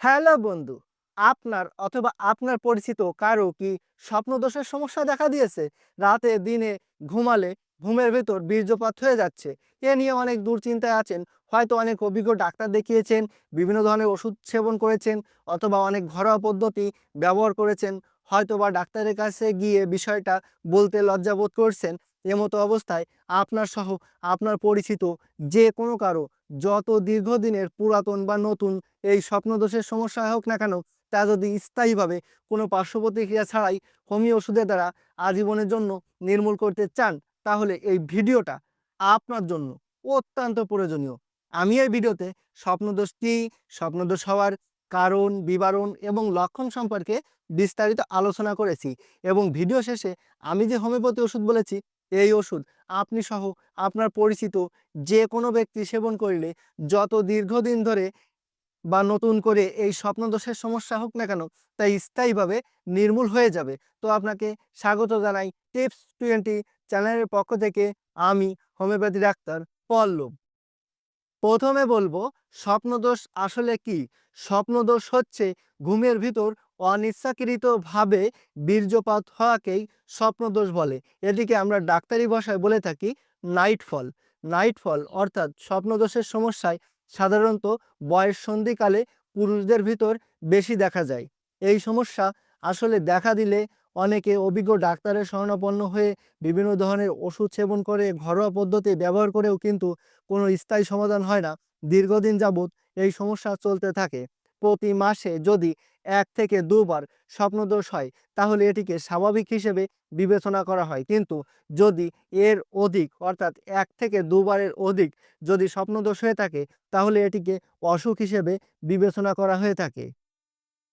Hello বন্ধু, আপনার অথবা আপনার পরিচিত কারও কি স্বপ্নদোষের সমস্যা দেখা দিয়েছে? রাতে, দিনে, ঘুমালে ঘুমের ভেতর বীর্যপাত হয়ে যাচ্ছে। এ নিয়ে অনেক দুশ্চিন্তায় আছেন। হয়তো অনেক অভিজ্ঞ ডাক্তার দেখিয়েছেন, বিভিন্ন ধরনের ওষুধ সেবন করেছেন অথবা অনেক ঘরোয়া পদ্ধতি ব্যবহার করেছেন। হয়তো বা ডাক্তারের কাছে গিয়ে বিষয়টা বলতে লজ্জাবোধ করছেন। এমতো অবস্থায় আপনার সহ আপনার পরিচিত যে কোনো কারও যত দীর্ঘদিনের পুরাতন বা নতুন এই স্বপ্নদোষের সমস্যা হোক না কেন, তা যদি স্থায়ীভাবে কোনো পার্শ্বপ্রতিক্রিয়া ছাড়াই হোমিও ওষুধের দ্বারা আজীবনের জন্য নির্মূল করতে চান, তাহলে এই ভিডিওটা আপনার জন্য অত্যন্ত প্রয়োজনীয়। আমি এই ভিডিওতে স্বপ্নদোষ কী, স্বপ্নদোষ হওয়ার কারণ, বিবরণ এবং লক্ষণ সম্পর্কে বিস্তারিত আলোচনা করেছি এবং ভিডিও শেষে আমি যে হোমিওপ্যাথি ওষুধ বলেছি এই ওষুধ, আপনি সহ আপনার পরিচিত যে কোনো ব্যক্তি সেবন করলে যত দীর্ঘদিন ধরে বা নতুন করে এই স্বপ্নদোষের সমস্যা হোক না কেন তাই স্থায়ীভাবে নির্মূল হয়ে যাবে। তো আপনাকে স্বাগত জানাই টিপস টোয়েন্টি চ্যানেলের পক্ষ থেকে আমি হোমিওপ্যাথি ডাক্তার পল্লব। প্রথমে বলব, স্বপ্নদোষ আসলে কি? স্বপ্নদোষ হচ্ছে ঘুমের ভিতর অনিচ্ছাকৃতভাবে বীর্যপাত হওয়াকেই স্বপ্নদোষ বলে। এটিকে আমরা ডাক্তারি ভাষায় বলে থাকি নাইটফল। নাইটফল অর্থাৎ স্বপ্নদোষের সমস্যায় সাধারণত বয়স সন্ধিকালে পুরুষদের ভিতর বেশি দেখা যায়। এই সমস্যা আসলে দেখা দিলে অনেকে অভিজ্ঞ ডাক্তারের শরণাপন্ন হয়ে বিভিন্ন ধরনের ওষুধ সেবন করে, ঘরোয়া পদ্ধতি ব্যবহার করেও কিন্তু কোনো স্থায়ী সমাধান হয় না। দীর্ঘদিন যাবৎ এই সমস্যা চলতে থাকে। প্রতি মাসে যদি এক থেকে দুবার স্বপ্নদোষ হয়, তাহলে এটিকে স্বাভাবিক হিসেবে বিবেচনা করা হয়। কিন্তু যদি এর অধিক, অর্থাৎ এক থেকে দুবারের অধিক যদি স্বপ্নদোষ হয়ে থাকে, তাহলে এটিকে অসুখ হিসেবে বিবেচনা করা হয়ে থাকে।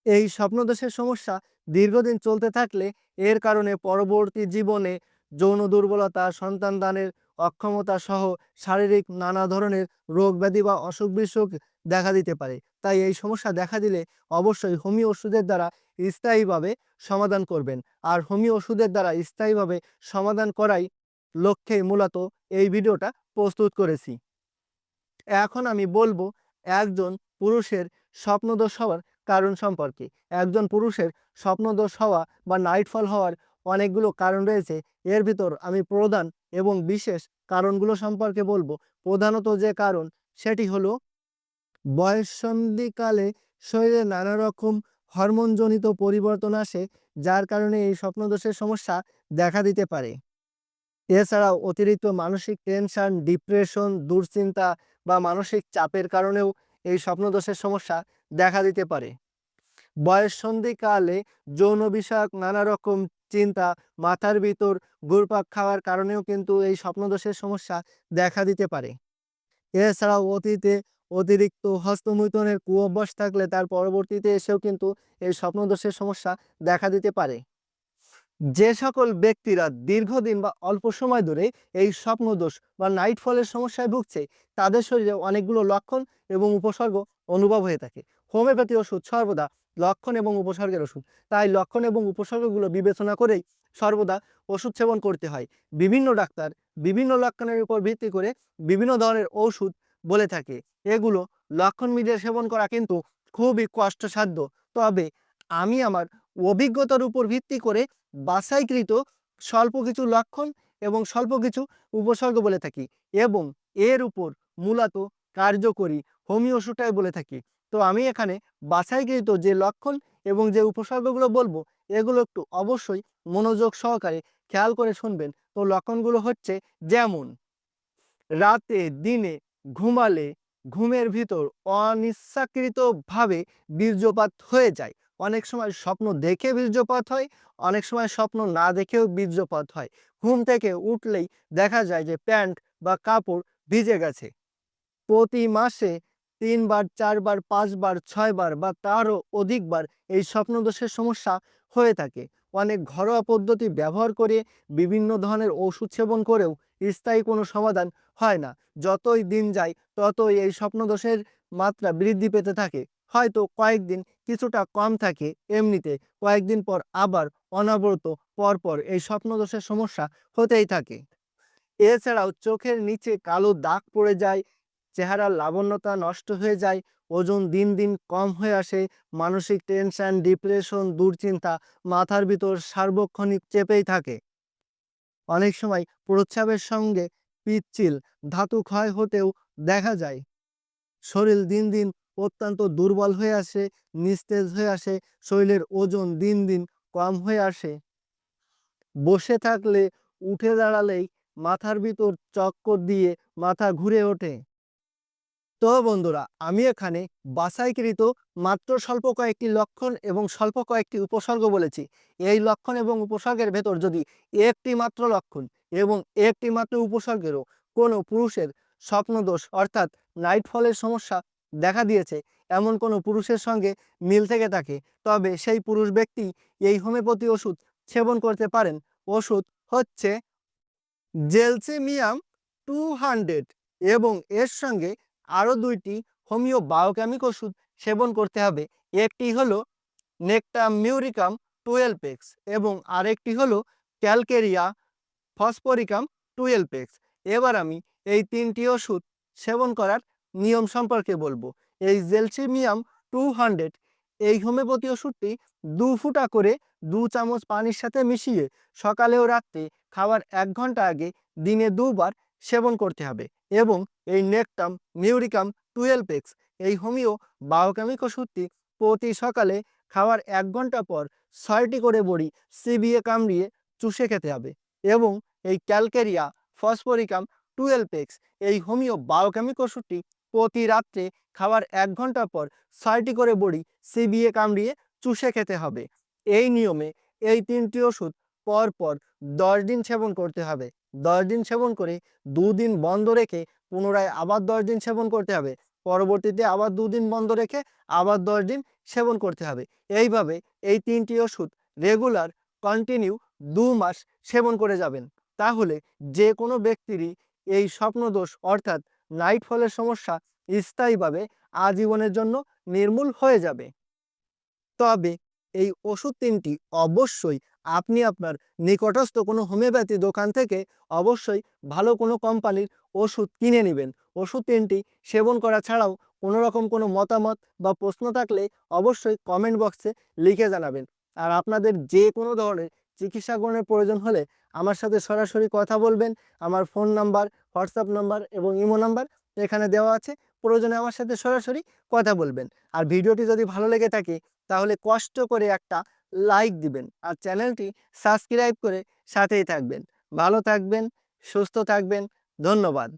এই স্বপ্নদোষের সমস্যা দীর্ঘদিন চলতে থাকলে এর কারণে পরবর্তী জীবনে যৌন দুর্বলতা, সন্তান দানের অক্ষমতা সহ শারীরিক নানা ধরনের রোগ ব্যাধি বা অসুখ বিসুখ দেখা দিতে পারে। তাই এই সমস্যা দেখা দিলে অবশ্যই হোমিও ওষুধের দ্বারা স্থায়ীভাবে সমাধান করবেন। আর হোমিও ওষুধের দ্বারা স্থায়ীভাবে সমাধান করাই লক্ষ্যে মূলত এই ভিডিওটা প্রস্তুত করেছি। এখন আমি বলব একজন পুরুষের স্বপ্নদোষ হওয়ার কারণ সম্পর্কে। একজন পুরুষের স্বপ্নদোষ হওয়া বা নাইটফল হওয়ার অনেকগুলো কারণ রয়েছে। এর ভিতর আমি প্রধান এবং বিশেষ কারণগুলো সম্পর্কে বলব। প্রধানত যে কারণ সেটি হলো বয়ঃসন্ধিকালে শরীরে নানা রকম হরমোনজনিত পরিবর্তন আসে, যার কারণে এই স্বপ্নদোষের সমস্যা দেখা দিতে পারে। এছাড়াও অতিরিক্ত মানসিক টেনশন, ডিপ্রেশন, দুশ্চিন্তা বা মানসিক চাপের কারণেও এই স্বপ্নদোষের সমস্যা দেখা দিতে পারে। বয়ঃসন্ধিকালে যৌন বিষয়ক নানা রকম চিন্তা, মাথার ভিতর ঘুরপাক খাওয়ার কারণেও কিন্তু এই স্বপ্নদোষের সমস্যা দেখা দিতে পারে। এছাড়াও অতীতে অতিরিক্ত হস্তমৈথুনের কুঅভ্যাস থাকলে তার পরবর্তীতে এসেও কিন্তু এই স্বপ্নদোষের সমস্যা দেখা দিতে পারে। যে সকল ব্যক্তিরা দীর্ঘদিন বা অল্প সময় ধরে এই স্বপ্নদোষ বা নাইট ফলের সমস্যায় ভুগছে, তাদের শরীরে অনেকগুলো লক্ষণ এবং উপসর্গ অনুভব হয়ে থাকে। হোমিওপ্যাথি ওষুধ সর্বদা লক্ষণ এবং উপসর্গের ওষুধ। তাই লক্ষণ এবং উপসর্গগুলো বিবেচনা করেই সর্বদা ওষুধ সেবন করতে হয়। বিভিন্ন ডাক্তার বিভিন্ন লক্ষণের উপর ভিত্তি করে বিভিন্ন ধরনের ওষুধ বলে থাকে। এগুলো লক্ষণ মিলিয়ে সেবন করা কিন্তু খুবই কষ্টসাধ্য। তবে আমি আমার অভিজ্ঞতার উপর ভিত্তি করে বাছাইকৃত স্বল্প কিছু লক্ষণ এবং স্বল্প কিছু উপসর্গ বলে থাকি এবং এর উপর মূলত কার্যকরী হোমিও ওষুধটাই বলে থাকি। তো আমি এখানে বাছাইকৃত যে লক্ষণ এবং যে উপসর্গগুলো বলব, এগুলো একটু অবশ্যই মনোযোগ সহকারে খেয়াল করে শুনবেন। তো লক্ষণগুলো হচ্ছে যেমন, রাতে, দিনে ঘুমালে ঘুমের ভিতর অনিচ্ছাকৃতভাবে বীর্যপাত হয়ে যায়। অনেক সময় স্বপ্ন দেখে বীর্যপাত হয়, অনেক সময় স্বপ্ন না দেখেও বীর্যপাত হয়। ঘুম থেকে উঠলেই দেখা যায় যে প্যান্ট বা কাপড় ভিজে গেছে। প্রতি মাসে তিনবার, চারবার, পাঁচবার, ছয়বার বা তারও অধিকবার এই স্বপ্নদোষের সমস্যা হয়ে থাকে। অনেক ঘরোয়া পদ্ধতি ব্যবহার করে বিভিন্ন ধরনের ওষুধ সেবন করেও স্থায়ী কোনো সমাধান হয় না। যতই দিন যায়, ততই এই স্বপ্নদোষের মাত্রা বৃদ্ধি পেতে থাকে। হয়তো কয়েকদিন কিছুটা কম থাকে এমনিতে, কয়েকদিন পর আবার অনবরত, পরপর এই স্বপ্নদোষের সমস্যা হতেই থাকে। এছাড়াও চোখের নিচে কালো দাগ পড়ে যায়, চেহারার লাবণ্যতা নষ্ট হয়ে যায়, ওজন দিন দিন কম হয়ে আসে, মানসিক টেনশন, ডিপ্রেশন, দুশ্চিন্তা মাথার ভিতর সার্বক্ষণিক চেপেই থাকে। অনেক সময় প্রস্রাবের সঙ্গে পিচ্ছিল, ধাতু ক্ষয় হতেও দেখা যায়। শরীর দিন দিন অত্যন্ত দুর্বল হয়ে আসে, নিস্তেজ হয়ে আসে, শরীরের ওজন দিন দিন কম হয়ে আসে। বসে থাকলে, উঠে দাঁড়ালেই মাথার ভিতর চক্কর দিয়ে মাথা ঘুরে ওঠে। তো বন্ধুরা, আমি এখানে বাছাইকৃত মাত্র স্বল্প কয়েকটি লক্ষণ এবং স্বল্প কয়েকটি উপসর্গ বলেছি। এই লক্ষণ এবং উপসর্গের ভেতর যদি একটি মাত্র লক্ষণ এবং একটি মাত্র উপসর্গেরও কোনো পুরুষের স্বপ্নদোষ অর্থাৎ নাইট ফলের সমস্যা দেখা দিয়েছে। এমন কোনো পুরুষের সঙ্গে মিল থেকে থাকে, তবে সেই পুরুষ ব্যক্তি এই হোমিওপ্যাথি ওষুধ সেবন করতে পারেন। ওষুধ হচ্ছে জেলসিমিয়াম টু হান্ড্রেড এবং এর সঙ্গে আরও দুইটি হোমিও বায়োকেমিক ওষুধ সেবন করতে হবে। একটি হলো নেকটাম মিউরিকাম টুয়েলভ এক্স এবং আরেকটি হলো ক্যালকেরিয়া ফসফরিকাম টুয়েলভ এক্স এবার আমি এই তিনটি ওষুধ সেবন করার নিয়ম সম্পর্কে বলব। এই জেলসিমিয়াম টু হান্ড্রেড, এই হোমিওপ্যাথি ওষুধটি দু ফুটা করে দু চামচ পানির সাথে মিশিয়ে সকালে ও রাত্রে খাওয়ার এক ঘণ্টা আগে দিনে দুবার সেবন করতে হবে এবং এই নেকটাম মিউরিকাম টুয়েলভ এক্স এই হোমিও বায়োকেমিক ওষুধটি প্রতি সকালে খাওয়ার এক ঘণ্টা পর ছয়টি করে বড়ি চিবিয়ে কামড়িয়ে চুষে খেতে হবে। এবং এই ক্যালকেরিয়া ফসফরিকাম টুয়েলভ এক্স এই হোমিও বায়োকেমিক ওষুধটি প্রতি রাত্রে খাওয়ার এক ঘণ্টা পর ছয়টি করে বড়ি চিবিয়ে কামড়িয়ে চুষে খেতে হবে। এই নিয়মে এই তিনটি ওষুধ পর পর দশ দিন সেবন করতে হবে। দশ দিন সেবন করে দুদিন বন্ধ রেখে পুনরায় আবার দশ দিন সেবন করতে হবে। পরবর্তীতে আবার দুদিন বন্ধ রেখে আবার দশ দিন সেবন করতে হবে। এইভাবে এই তিনটি ওষুধ রেগুলার, কন্টিনিউ দু মাস সেবন করে যাবেন। তাহলে যে কোনো ব্যক্তিরই এই স্বপ্নদোষ অর্থাৎ নাইট ফলের সমস্যা স্থায়ীভাবে আজীবনের জন্য নির্মূল হয়ে যাবে। তবে এই ওষুধ তিনটি অবশ্যই আপনি আপনার নিকটস্থ কোনো হোমিওপ্যাথি দোকান থেকে অবশ্যই ভালো কোনো কোম্পানির ওষুধ কিনে নেবেন। ওষুধ তিনটি সেবন করা ছাড়াও কোনো রকম কোনো মতামত বা প্রশ্ন থাকলে অবশ্যই কমেন্ট বক্সে লিখে জানাবেন। আর আপনাদের যে কোনো ধরনের চিকিৎসা গ্রহণের প্রয়োজন হলে আমার সাথে সরাসরি কথা বলবেন। আমার ফোন নাম্বার, হোয়াটসঅ্যাপ নাম্বার এবং ইমো নাম্বার এখানে দেওয়া আছে। প্রয়োজনে আমার সাথে সরাসরি কথা বলবেন। আর ভিডিওটি যদি ভালো লেগে থাকে, তাহলে কষ্ট করে একটা লাইক দিবেন। আর চ্যানেলটি সাবস্ক্রাইব করে সাথেই থাকবেন। ভালো থাকবেন, সুস্থ থাকবেন। ধন্যবাদ।